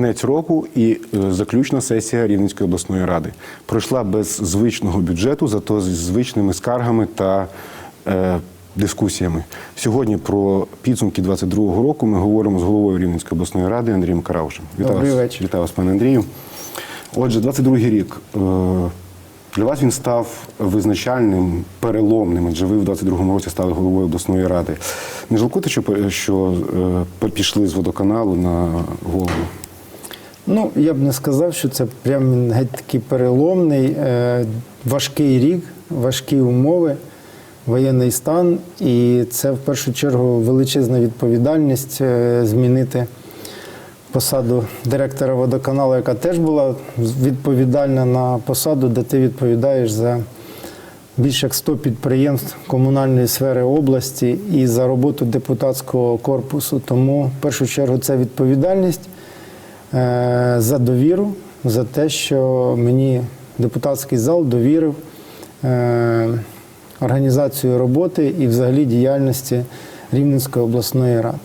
Кінець року і е, заключна сесія Рівненської обласної ради пройшла без звичного бюджету, зато з звичними скаргами та е, дискусіями. Сьогодні про підсумки 22-го року ми говоримо з головою Рівненської обласної ради Андрієм Караушем. Добрий вас, вечір. Вітаю вас, пане Андрію. Отже, 22-й рік. е, Для вас він став визначальним, переломним, адже ви в 22-му році стали головою обласної ради. Не жалкуєте, що, що е, пішли з водоканалу на голову? Ну, я б не сказав, що це прям геть такий переломний, е, важкий рік, важкі умови, воєнний стан. І це в першу чергу величезна відповідальність е, змінити посаду директора водоканалу, яка теж була відповідальна на посаду, де ти відповідаєш за більше як 100 підприємств комунальної сфери області і за роботу депутатського корпусу. Тому в першу чергу це відповідальність за довіру, за те, що мені депутатський зал довірив е, організацію роботи і взагалі діяльності Рівненської обласної ради.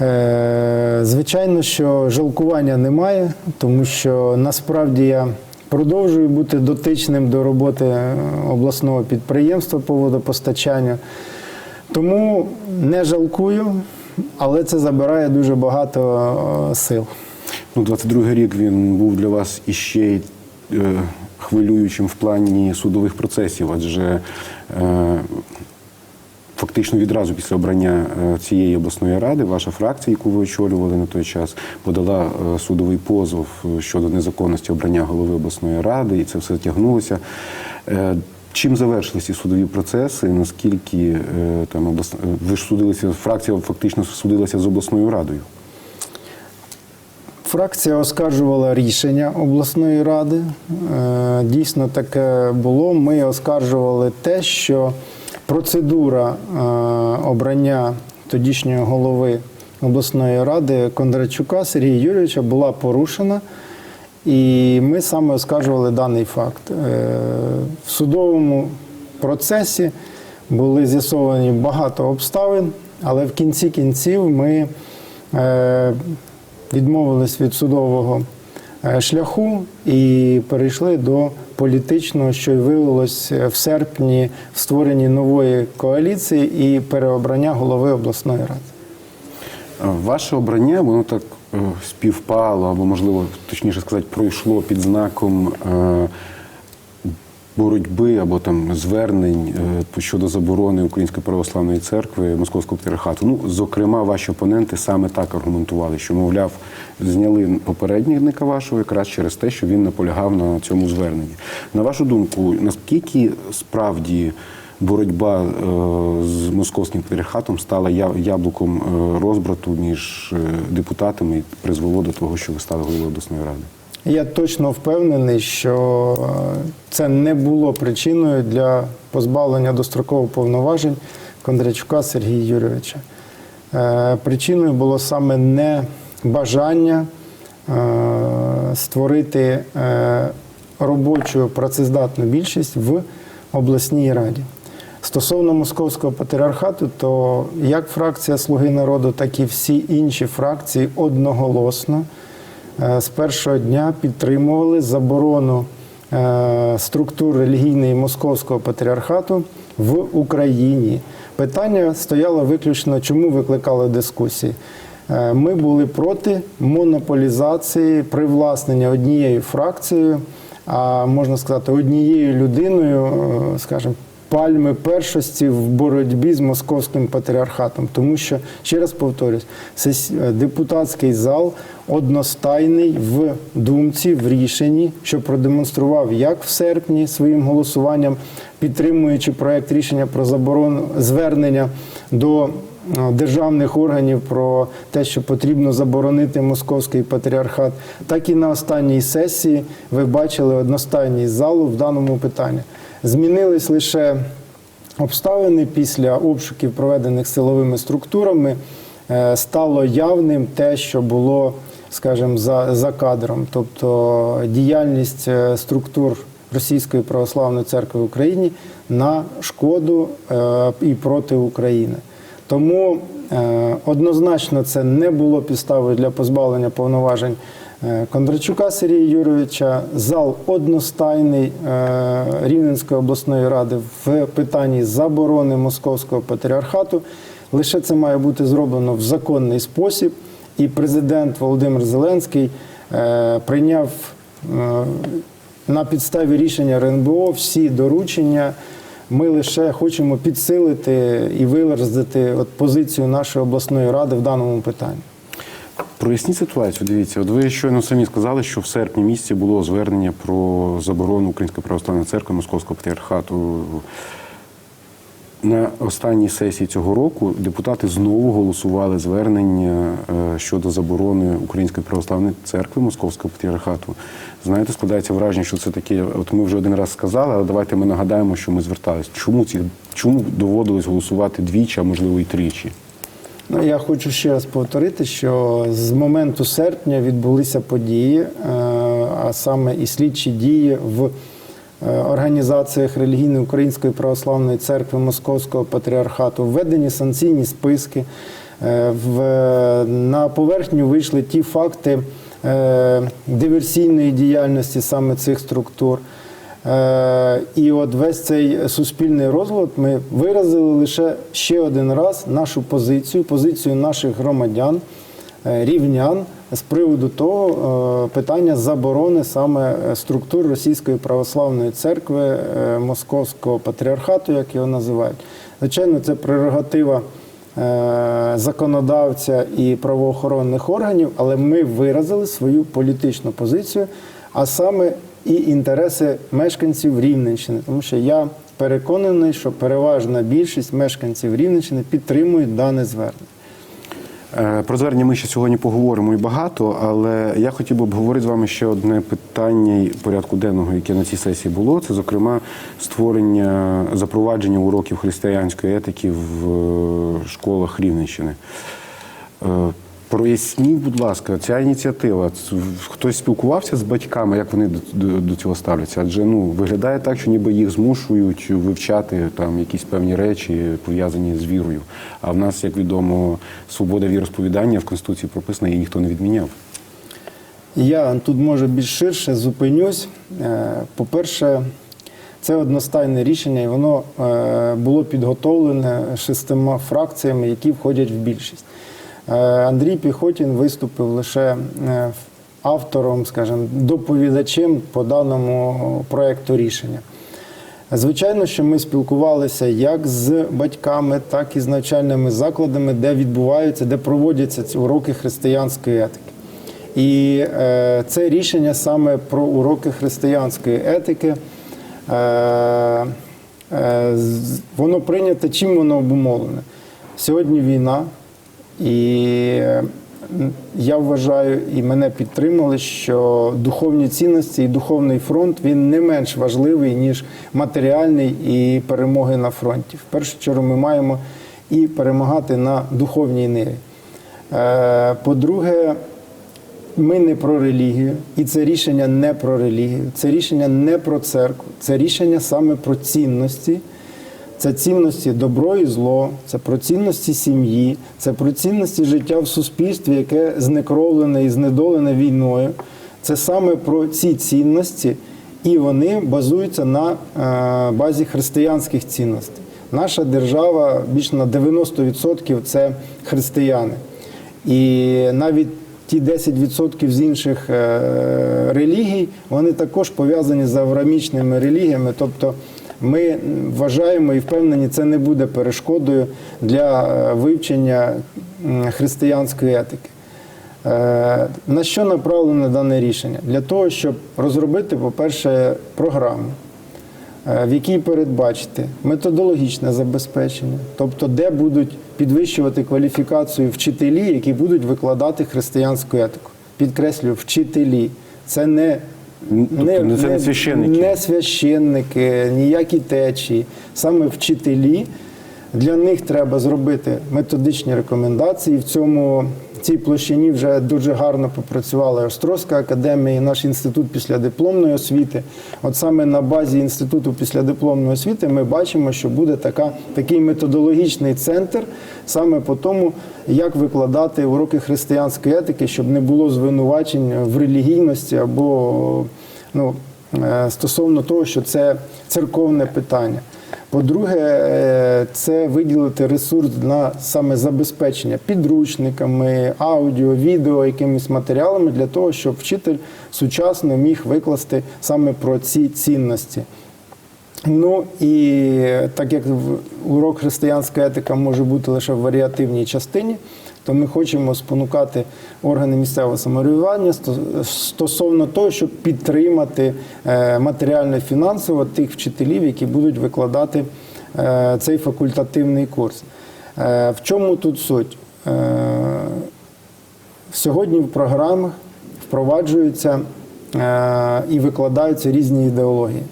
Е, Звичайно, що жалкування немає, тому що насправді я продовжую бути дотичним до роботи е, обласного підприємства по водопостачанню. Тому не жалкую, але це забирає дуже багато е, сил. Ну, 22-й рік він був для вас іще е, хвилюючим в плані судових процесів, адже е, фактично відразу після обрання е, цієї обласної ради ваша фракція, яку ви очолювали на той час, подала е, судовий позов е, щодо незаконності обрання голови обласної ради, і це все тягнулося. Е, Чим завершилися ці судові процеси? Наскільки там облас... ви ж судилися, фракція фактично судилася з обласною радою? Фракція оскаржувала рішення обласної ради. Е, Дійсно таке було. Ми оскаржували те, що процедура е, обрання тодішнього голови обласної ради Кондрачука Сергія Юрійовича була порушена. І ми саме оскаржували даний факт. Е, В судовому процесі були з'ясовані багато обставин, але в кінці кінців ми відмовились від судового е, шляху і перейшли до політичного, що й виявилось в серпні в створенні нової коаліції і переобрання голови обласної ради. Е, Ваше обрання, воно так е, співпало, або, можливо, точніше сказати, пройшло під знаком е, боротьби або там звернень е, щодо заборони Української православної церкви Московського патріархату. Ну, зокрема, ваші опоненти саме так аргументували, що, мовляв, зняли попередника вашого якраз через те, що він наполягав на цьому зверненні. На вашу думку, наскільки справді боротьба е, з московським патріархатом стала яблуком е, розбрату між депутатами і призвело до того, що ви стали головою обласної ради? Я точно впевнений, що е, це не було причиною для позбавлення дострокових повноважень Кондрачука Сергія Юрійовича. Е, Причиною було саме не бажання е, створити робочу працездатну більшість в обласній раді. Стосовно московського патріархату, то як фракція Слуги народу, так і всі інші фракції одноголосно з першого дня підтримували заборону е, структур релігійної московського патріархату в Україні. Питання стояло виключно, чому викликали дискусії. Е, Ми були проти монополізації привласнення однією фракцією, а можна сказати, однією людиною, е, скажімо, пальми першості в боротьбі з московським патріархатом, тому що ще раз повторюсь, е, депутатський зал одностайний в думці, в рішенні, що продемонстрував як в серпні своїм голосуванням, підтримуючи проект рішення про заборону звернення до е, державних органів про те, що потрібно заборонити московський патріархат, так і на останній сесії ви бачили одностайність залу в даному питанні. Змінились лише обставини після обшуків, проведених силовими структурами. е, Стало явним те, що було, скажімо, за, за кадром, тобто діяльність е, структур Російської православної церкви в Україні на шкоду е, і проти України. Тому Однозначно, це не було підставою для позбавлення повноважень Кондрачука Сергія Юрійовича. Зал одностайний е, Рівненської обласної ради в питанні заборони московського патріархату. Лише це має бути зроблено в законний спосіб. І президент Володимир Зеленський е, прийняв е, на підставі рішення РНБО всі доручення. Ми лише хочемо підсилити і виразити от позицію нашої обласної ради в даному питанні. Проясніть ситуацію. Дивіться, от ви щойно самі сказали, що в серпні місяці було звернення про заборону Української православної церкви Московського патріархату. На останній сесії цього року депутати знову голосували звернення е, щодо заборони Української православної церкви Московського патріархату. Знаєте, складається враження, що це таке. От ми вже один раз сказали, але давайте ми нагадаємо, що ми звертались. Чому ці чому доводилось голосувати двічі, а можливо і тричі? Ну, я хочу ще раз повторити, що з моменту серпня відбулися події, е, а саме і слідчі дії в е, організаціях релігійної Української православної церкви Московського патріархату, введені санкційні списки. Е, В, на поверхню вийшли ті факти диверсійної діяльності саме цих структур. Е, І от весь цей суспільний розлад ми виразили лише ще один раз нашу позицію, позицію наших громадян, е, рівнян з приводу того е, питання заборони саме структур Російської православної церкви Московського патріархату, як його називають. Звичайно, це прерогатива законодавця і правоохоронних органів, але ми виразили свою політичну позицію, а саме і інтереси мешканців Рівненщини, тому що я переконаний, що переважна більшість мешканців Рівненщини підтримують дане звернення. Е, Про звернення ми ще сьогодні поговоримо і багато, але я хотів би обговорити з вами ще одне питання порядку денного, яке на цій сесії було. Це, зокрема, створення запровадження уроків християнської етики в е, школах Рівненщини. Проясніть, будь ласка, ця ініціатива. Хтось спілкувався з батьками, як вони до, до, до цього ставляться? Адже ну виглядає так, що ніби їх змушують вивчати там якісь певні речі, пов'язані з вірою. А в нас, як відомо, свобода віросповідання в Конституції прописана, її ніхто не відміняв. Я тут може більш ширше зупинюсь. Е, По-перше, це одностайне рішення, і воно е, було підготовлене шестима фракціями, які входять в більшість. Е, Андрій Піхотін виступив лише е, автором, скажімо, доповідачем по даному проекту рішення. Звичайно, що ми спілкувалися як з батьками, так і з навчальними закладами, де відбуваються, де проводяться ці уроки християнської етики. І е, це рішення саме про уроки християнської етики. Е, е, воно прийнято, чим воно обумовлене? Сьогодні війна, і я вважаю, і мене підтримали, що духовні цінності і духовний фронт він не менш важливий, ніж матеріальний і перемоги на фронті. В першу чергу ми маємо і перемагати на духовній ниві. Е, По-друге, ми не про релігію, і це рішення не про релігію, це рішення не про церкву, це рішення саме про цінності. Це цінності добро і зло, це про цінності сім'ї, це про цінності життя в суспільстві, яке знекровлене і знедолене війною. Це саме про ці цінності, і вони базуються на е, базі християнських цінностей. Наша держава більш на 90% це християни. І навіть ті 10% з інших е, релігій, вони також пов'язані з аврамічними релігіями. Тобто ми вважаємо і впевнені, це не буде перешкодою для е, вивчення християнської етики. Е, На що направлене дане рішення? Для того, щоб розробити, по-перше, програму, е, в якій передбачити методологічне забезпечення, тобто де будуть підвищувати кваліфікацію вчителі, які будуть викладати християнську етику. Підкреслюю, вчителі. Це не Тобто не- це не священники. не священники, ніякі течії, саме вчителі. Для них треба зробити методичні рекомендації. В цьому цій площині вже дуже гарно попрацювала Острозька академія і наш інститут післядипломної освіти. От саме на базі інституту післядипломної освіти ми бачимо, що буде така, такий методологічний центр саме по тому, як викладати уроки християнської етики, щоб не було звинувачень в релігійності або ну, е, стосовно того, що це церковне питання. По-друге, е, це виділити ресурс на саме забезпечення підручниками, аудіо, відео, якимись матеріалами для того, щоб вчитель сучасно міг викласти саме про ці цінності. Ну і так як урок християнська етика може бути лише в варіативній частині, то ми хочемо спонукати органи місцевого самоврядування стосовно того, щоб підтримати е, матеріально-фінансово тих вчителів, які будуть викладати е, цей факультативний курс. Е, В чому тут суть? Сьогодні в програмах впроваджуються і викладаються різні ідеології,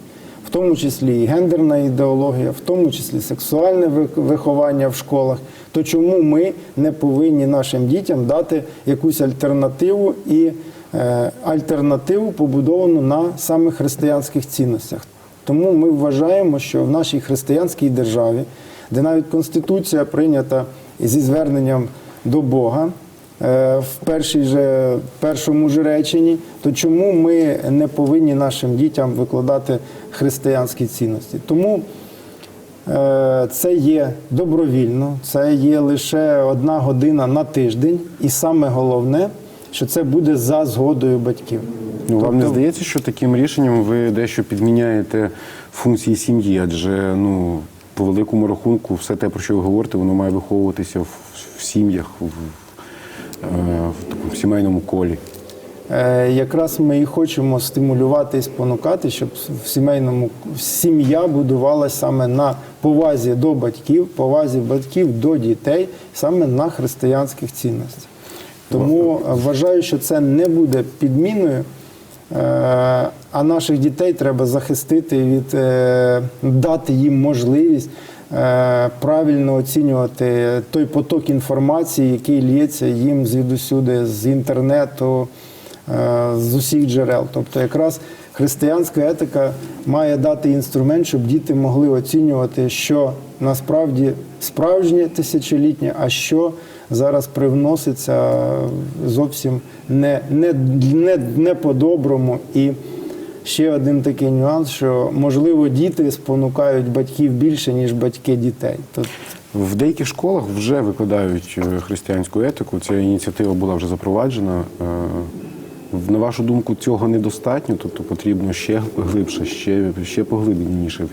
в тому числі і гендерна ідеологія, в тому числі сексуальне виховання в школах. То чому ми не повинні нашим дітям дати якусь альтернативу і е, альтернативу побудовану на саме християнських цінностях? Тому ми вважаємо, що в нашій християнській державі, де навіть Конституція прийнята зі зверненням до Бога, е, в першій же, першому ж реченні, то чому ми не повинні нашим дітям викладати християнські цінності? Тому це є добровільно, це є лише одна година на тиждень, і саме головне, що це буде за згодою батьків. Ну, вам не Тобто- здається, що таким рішенням ви дещо підміняєте функції сім'ї, адже ну, по великому рахунку, все те, про що ви говорите, воно має виховуватися в, в сім'ях, в, в, е, в такому сімейному колі. Е, Якраз ми і хочемо стимулювати і спонукати, щоб в сімейному сім'я будувалася саме на повазі до батьків, повазі батьків до дітей, саме на християнських цінностях. Тому е, вважаю, що це не буде підміною. е, А наших дітей треба захистити від е, дати їм можливість правильно оцінювати той поток інформації, який лється їм звідусюди, з інтернету, з усіх джерел. Тобто, якраз християнська етика має дати інструмент, щоб діти могли оцінювати, що насправді справжнє тисячолітнє, а що зараз привноситься зовсім не, не, не, не по-доброму. І ще один такий нюанс, що можливо діти спонукають батьків більше, ніж батьки дітей. Тут В деяких школах вже викладають е, християнську етику. Ця ініціатива була вже запроваджена. Е, На вашу думку, цього недостатньо, тобто потрібно ще глибше, ще, ще поглибленіше е,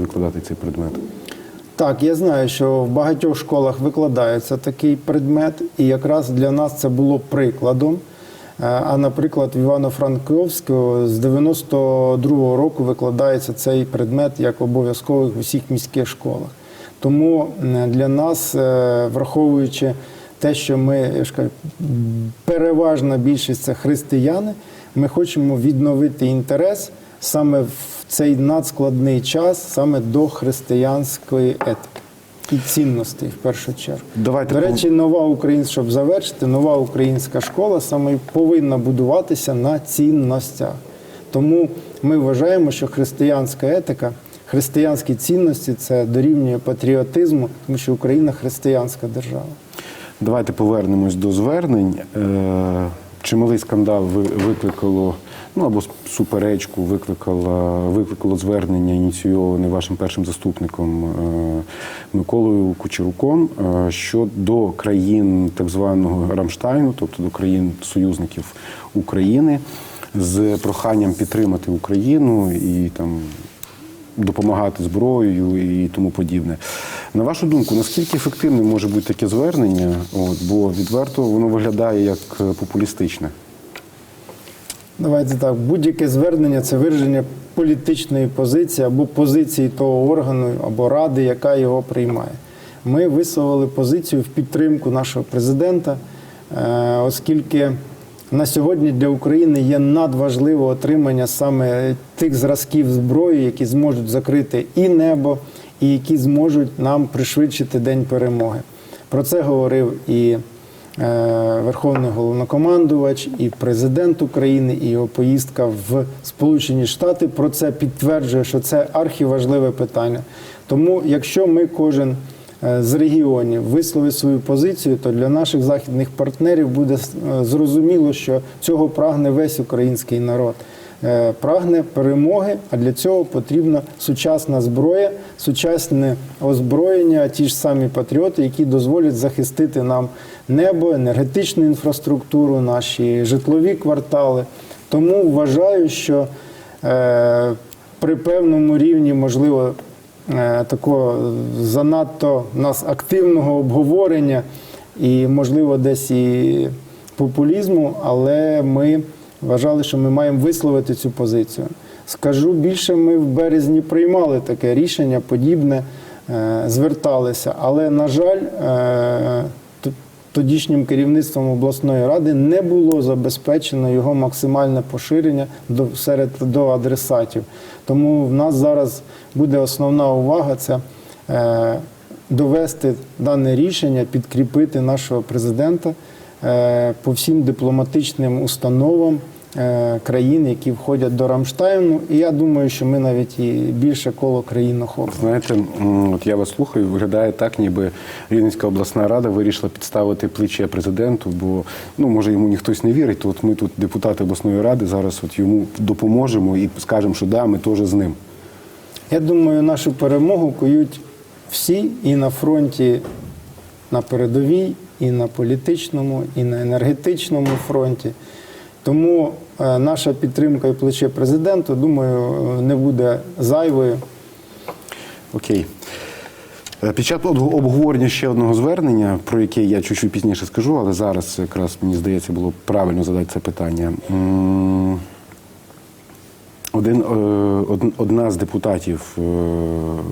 викладати цей предмет. Так, я знаю, що в багатьох школах викладається такий предмет, і якраз для нас це було прикладом. Е, А, наприклад, в Івано-Франковську з 92-го року викладається цей предмет як обов'язковий в усіх міських школах. Тому для нас, е, враховуючи те, що ми я ж кажу, переважна більшість це християни, ми хочемо відновити інтерес саме в цей надскладний час, саме до християнської етики і цінностей в першу чергу. Давайте До речі, нова українська, щоб завершити, нова українська школа саме повинна будуватися на цінностях. Тому ми вважаємо, що християнська етика, християнські цінності це дорівнює патріотизму, тому що Україна християнська держава. Давайте повернемось до звернень. Е, Чималий скандал викликало, ну або суперечку викликало, викликало звернення, ініційоване вашим першим заступником е, Миколою Кучеруком е, щодо країн так званого Рамштайну, тобто до країн союзників України, з проханням підтримати Україну і там допомагати зброєю і тому подібне. На вашу думку, наскільки ефективним може бути таке звернення? От, бо відверто воно виглядає як е, популістичне. Давайте так, будь-яке звернення це вираження політичної позиції або позиції того органу або ради, яка його приймає. Ми висловили позицію в підтримку нашого президента, е, оскільки на сьогодні для України є надважливо отримання саме тих зразків зброї, які зможуть закрити і небо, і які зможуть нам пришвидшити день перемоги. Про це говорив і е, Верховний головнокомандувач, і президент України, і його поїздка в Сполучені Штати про це підтверджує, що це архіважливе питання. Тому, якщо ми кожен е, з регіонів висловить свою позицію, то для наших західних партнерів буде е, зрозуміло, що цього прагне весь український народ. Е, Прагне перемоги, а для цього потрібна сучасна зброя, сучасне озброєння, ті ж самі патріоти, які дозволять захистити нам небо, енергетичну інфраструктуру, наші житлові квартали. Тому вважаю, що е, при певному рівні, можливо, е, такого занадто нас активного обговорення і, можливо, десь і популізму, але ми вважали, що ми маємо висловити цю позицію. Скажу більше, ми в березні приймали таке рішення, подібне, е, зверталися, але, на жаль, е, тодішнім керівництвом обласної ради не було забезпечено його максимальне поширення до, серед до адресатів. Тому в нас зараз буде основна увага це е, довести дане рішення, підкріпити нашого президента по всім дипломатичним установам країн, які входять до Рамштайну. І я думаю, що ми навіть і більше коло країн охопимо. Знаєте, от я вас слухаю, виглядає так, ніби Рівненська обласна рада вирішила підставити плече президенту, бо ну може йому ніхтось не вірить. То от ми тут, депутати обласної ради, зараз от йому допоможемо і скажемо, що да, ми теж з ним. Я думаю, нашу перемогу кують всі і на фронті, на передовій, і на політичному, і на енергетичному фронті. Тому е, наша підтримка і плече президенту, думаю, е, не буде зайвою. Окей. Е, Під час об- обговорення ще одного звернення, про яке я чуть-чуть пізніше скажу, але зараз якраз мені здається було правильно задати це питання. Один, одна з депутатів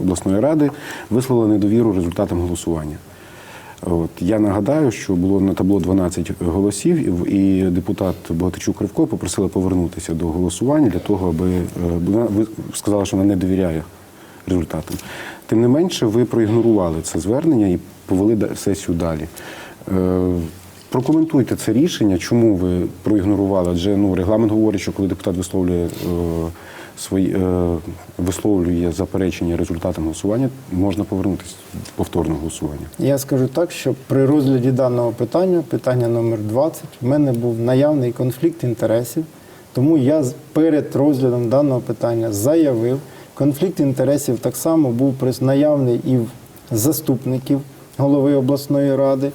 обласної ради висловила недовіру результатам голосування. От я нагадаю, що було на табло 12 голосів, і- депутат Богатичук Кривко попросила повернутися до голосування для того, аби е, вона сказала, що вона не довіряє результатам. Тим не менше, ви проігнорували це звернення і повели сесію далі. Е, Прокоментуйте це рішення, чому ви проігнорували? Адже ну, регламент говорить, що коли депутат висловлює, е, свої, е, висловлює заперечення результатам голосування, можна повернутися до повторного голосування. Я скажу так, що при розгляді даного питання, питання номер 20, в мене був наявний конфлікт інтересів. Тому я перед розглядом даного питання заявив, конфлікт інтересів так само був наявний і в заступників голови обласної ради,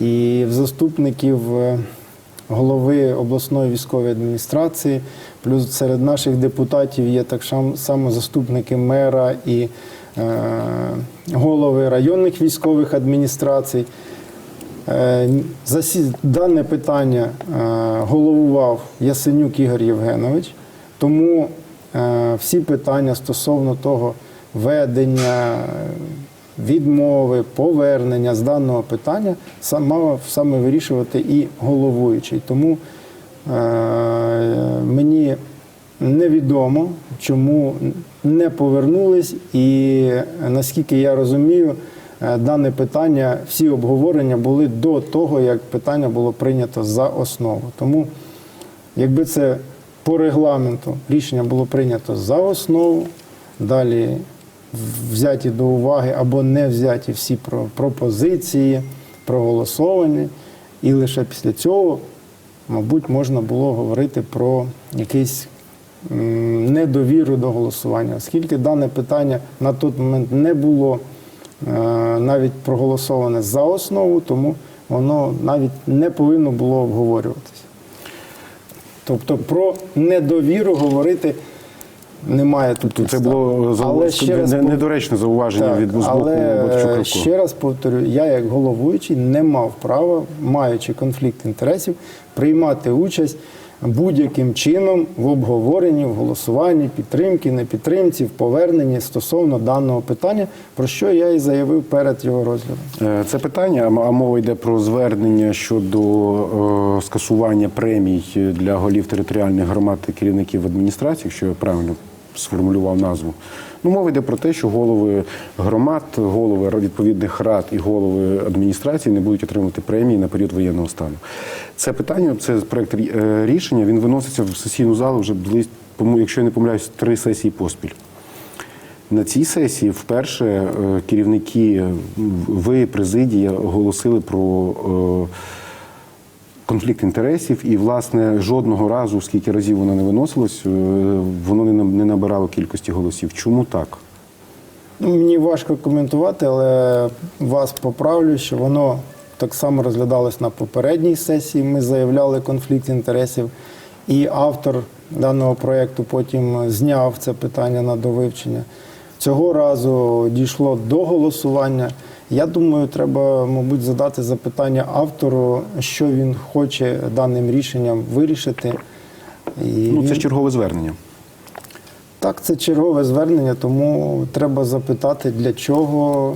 і в заступників е, голови обласної військової адміністрації. Плюс серед наших депутатів є так само заступники мера і е, голови районних військових адміністрацій. Е, Дане питання е, головував Ясенюк Ігор Євгенович, тому е, всі питання стосовно того ведення, відмови, повернення з даного питання сам мав саме вирішувати і головуючий. Тому мені невідомо, чому не повернулись, і наскільки я розумію, е, дане питання, всі обговорення були до того, як питання було прийнято за основу. Тому, якби це по регламенту рішення було прийнято за основу, далі взяті до уваги або не взяті всі пропозиції, проголосовані, і лише після цього, мабуть, можна було говорити про якийсь недовіру до голосування, оскільки дане питання на той момент не було е, навіть проголосоване за основу, тому воно навіть не повинно було обговорюватися. Тобто про недовіру говорити немає. Тобто це було Але ще раз недоречне зауваження так, від з боку але е, ще раз повторю, я як головуючий не мав права, маючи конфлікт інтересів, приймати участь будь-яким чином в обговоренні, в голосуванні, підтримки, непідтримці, в поверненні стосовно даного питання, про що я і заявив перед його розглядом. Е, Це питання, а мова йде про звернення щодо е, скасування премій для голів територіальних громад і керівників адміністрації, якщо я правильно сформулював назву. Ну, мова йде про те, що голови громад, голови відповідних рад і голови адміністрації не будуть отримувати премії на період воєнного стану. Це питання, це проект е, рішення. Він виноситься в сесійну залу вже близько, якщо я не помиляюсь, три сесії поспіль. На цій сесії вперше е, керівники, ви, президія, оголосили про е, конфлікт інтересів, і, власне, жодного разу, скільки разів воно не виносилось, е, воно не набирало кількості голосів. Чому так? Ну, Мені важко коментувати, але вас поправлю, що воно так само розглядалось на попередній сесії. Ми заявляли конфлікт інтересів, і автор даного проєкту потім зняв це питання на довивчення. Цього разу дійшло до голосування. Я думаю, треба, мабуть, задати запитання автору, що він хоче даним рішенням вирішити. І Ну, це він- ж чергове звернення. так, це чергове звернення, тому треба запитати, для чого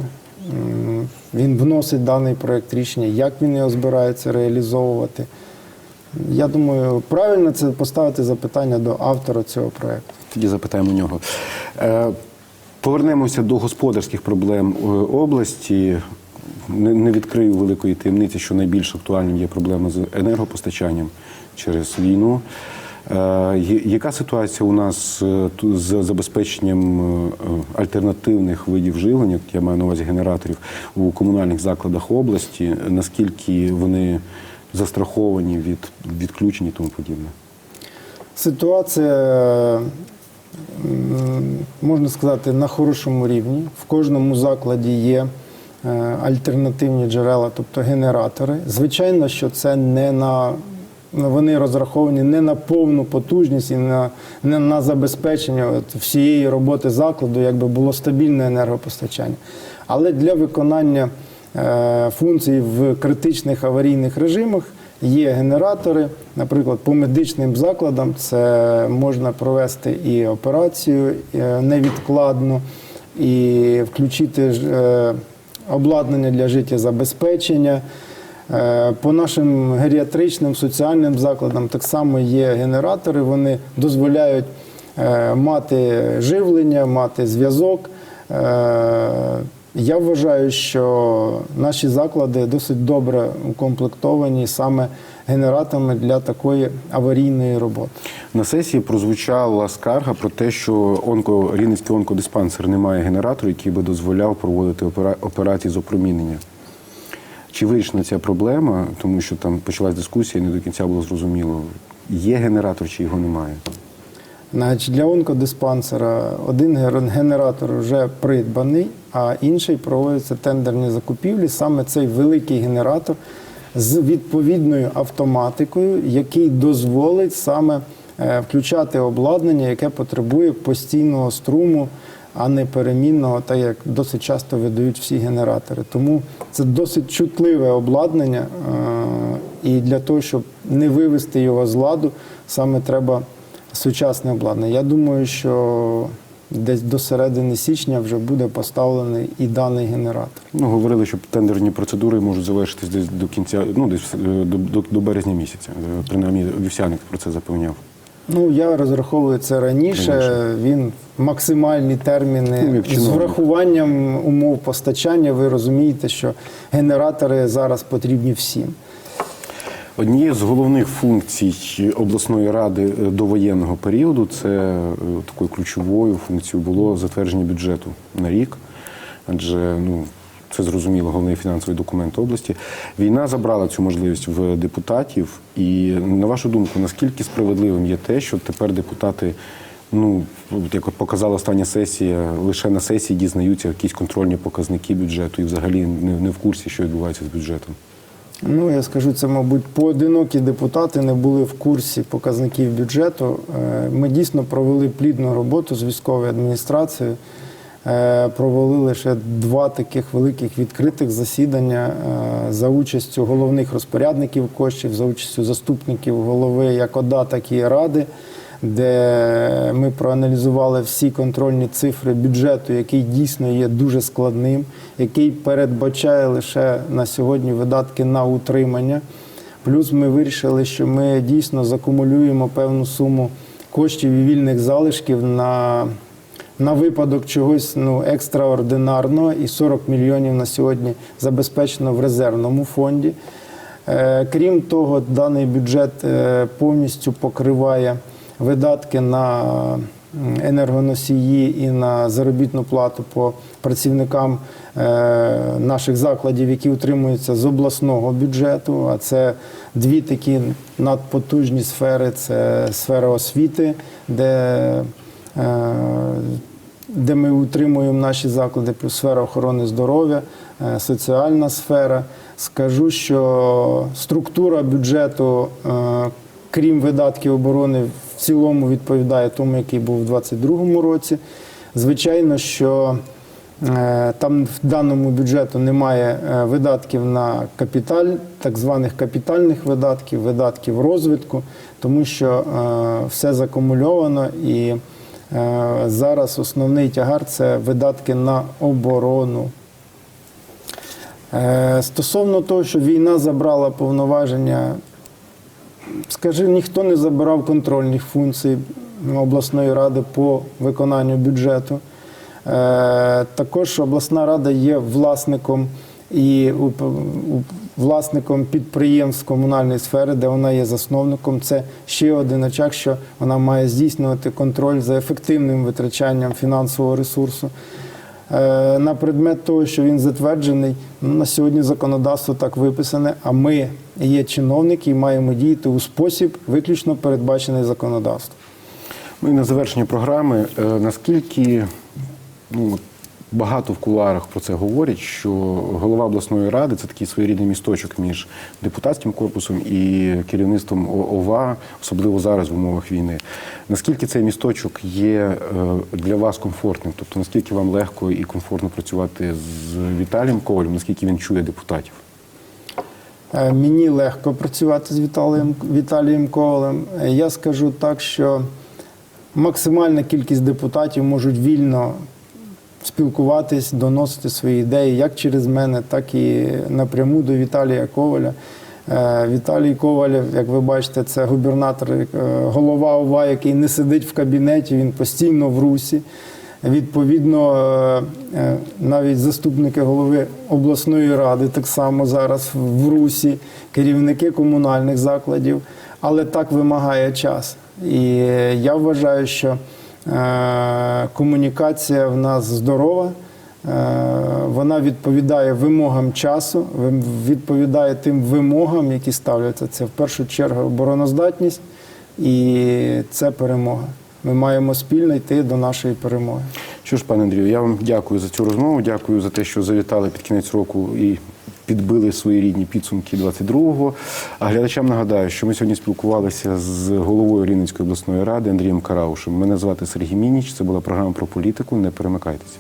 він вносить даний проєкт рішення, як він його збирається реалізовувати. Я думаю, правильно це поставити запитання до автора цього проєкту. Тоді запитаємо у нього. Повернемося до господарських проблем е, області. Не відкрию великої таємниці, що найбільш актуальним є проблема з енергопостачанням через війну. Е, Яка ситуація у нас е, з забезпеченням альтернативних видів живлення, я маю на увазі генераторів у комунальних закладах області? Наскільки вони застраховані від відключень і тому подібне? Ситуація, можна сказати, на хорошому рівні. В кожному закладі є е, альтернативні джерела, тобто генератори. Звичайно, що це не на вони розраховані не на повну потужність і на, не на забезпечення от всієї роботи закладу, якби було стабільне енергопостачання. Але для виконання е, функцій в критичних аварійних режимах є генератори. Наприклад, по медичним закладам це можна провести і операцію е, невідкладно, і включити е, обладнання для життєзабезпечення. Е, По нашим геріатричним соціальним закладам так само є генератори. Вони дозволяють мати живлення, мати зв'язок. Я вважаю, що наші заклади досить добре укомплектовані саме генераторами для такої аварійної роботи. На сесії прозвучала скарга про те, що онко, Рівненський онкодиспансер не має генератора, який би дозволяв проводити опера- операції з опромінення. Чи вирішена ця проблема, тому що там почалась дискусія, і не до кінця було зрозуміло, є генератор чи його немає. Значить, для онкодиспансера один ген- генератор вже придбаний, а інший проводяться тендерні закупівлі. Саме цей великий генератор з відповідною автоматикою, який дозволить саме е, включати обладнання, яке потребує постійного струму, а не перемінного, так як досить часто видають всі генератори. Тому це досить чутливе обладнання, е, і для того, щоб не вивести його з ладу, саме треба сучасне обладнання. Я думаю, що десь до середини січня вже буде поставлений і даний генератор. Ну, говорили, що тендерні процедури можуть завершитись десь до кінця, ну десь е, до, до, до березня місяця. Е, Принаймні Вівсяник про це запевняв. Ну, я розраховую це раніше. Раніше. Він максимальні терміни Ну, з врахуванням умов постачання. Ви розумієте, що генератори зараз потрібні всім. Однією з головних функцій обласної ради е, до воєнного періоду це е, такою ключовою функцією було затвердження бюджету на рік, адже ну. Це зрозуміло головний фінансовий документ області. Війна забрала цю можливість в депутатів. І на вашу думку, наскільки справедливим є те, що тепер депутати, ну як показала остання сесія, лише на сесії дізнаються якісь контрольні показники бюджету і взагалі не в курсі, що відбувається з бюджетом. Ну, я скажу, це, мабуть, поодинокі депутати не були в курсі показників бюджету. Е, Ми дійсно провели плідну роботу з військовою адміністрацією. Е, Провели лише два таких великих відкритих засідання е, за участю головних розпорядників коштів, за участю заступників голови як ОДА, так і Ради, де ми проаналізували всі контрольні цифри бюджету, який дійсно є дуже складним, який передбачає лише на сьогодні видатки на утримання. Плюс ми вирішили, що ми дійсно закумулюємо певну суму коштів і вільних залишків на, на випадок чогось ну, екстраординарного, і 40 мільйонів на сьогодні забезпечено в резервному фонді. Е, Крім того, даний бюджет е, повністю покриває видатки на енергоносії і на заробітну плату по працівникам е, наших закладів, які утримуються з обласного бюджету. А це дві такі надпотужні сфери: це сфера освіти, де е, де ми утримуємо наші заклади, плюс сфера охорони здоров'я, е, соціальна сфера. Скажу, що структура бюджету, крім видатків оборони, цілому відповідає тому, який був у 2022 році. Звичайно, що е, там в даному бюджету немає е, видатків на капіталь, так званих капітальних видатків, видатків розвитку, тому що е, все закумульовано і зараз основний тягар це видатки на оборону. Стосовно того, що війна забрала повноваження, скажи, ніхто не забирав контрольних функцій обласної ради по виконанню бюджету. Е, Також обласна рада є власником і власником підприємств комунальної сфери, де вона є засновником. Це ще один очаг, що вона має здійснювати контроль за ефективним витрачанням фінансового ресурсу. Е, На предмет того, що він затверджений, ну, на сьогодні законодавство так виписане, а ми є чиновники і маємо діяти у спосіб, виключно передбачений законодавством. Ну і на завершення програми, е, наскільки ну, багато в кулуарах про це говорять, що голова обласної ради це такий своєрідний місточок між депутатським корпусом і керівництвом ОВА, особливо зараз в умовах війни. Наскільки цей місточок є е, для вас комфортним? Тобто наскільки вам легко і комфортно працювати з Віталієм Ковалем, наскільки він чує депутатів? Е, Мені легко працювати з Віталієм, Віталієм Ковалем. Е, Я скажу так, що максимальна кількість депутатів можуть вільно спілкуватись, доносити свої ідеї як через мене, так і напряму до Віталія Коваля. Е, Віталій Коваль, як ви бачите, це губернатор, голова ОВА, який не сидить в кабінеті, він постійно в русі. Відповідно, е, е, навіть заступники голови обласної ради так само зараз в русі, керівники комунальних закладів, але так вимагає час. І я вважаю, що е, комунікація в нас здорова. Вона відповідає вимогам часу, відповідає тим вимогам, які ставляться. Це в першу чергу обороноздатність і це перемога. Ми маємо спільно йти до нашої перемоги. Що ж, пане Андрію, я вам дякую за цю розмову. Дякую за те, що завітали під кінець року і підбили свої рідні підсумки 22-го. А глядачам нагадаю, що ми сьогодні спілкувалися з головою Рівненської обласної ради Андрієм Караушем. Мене звати Сергій Мініч. Це була програма про політику. Не перемикайтеся.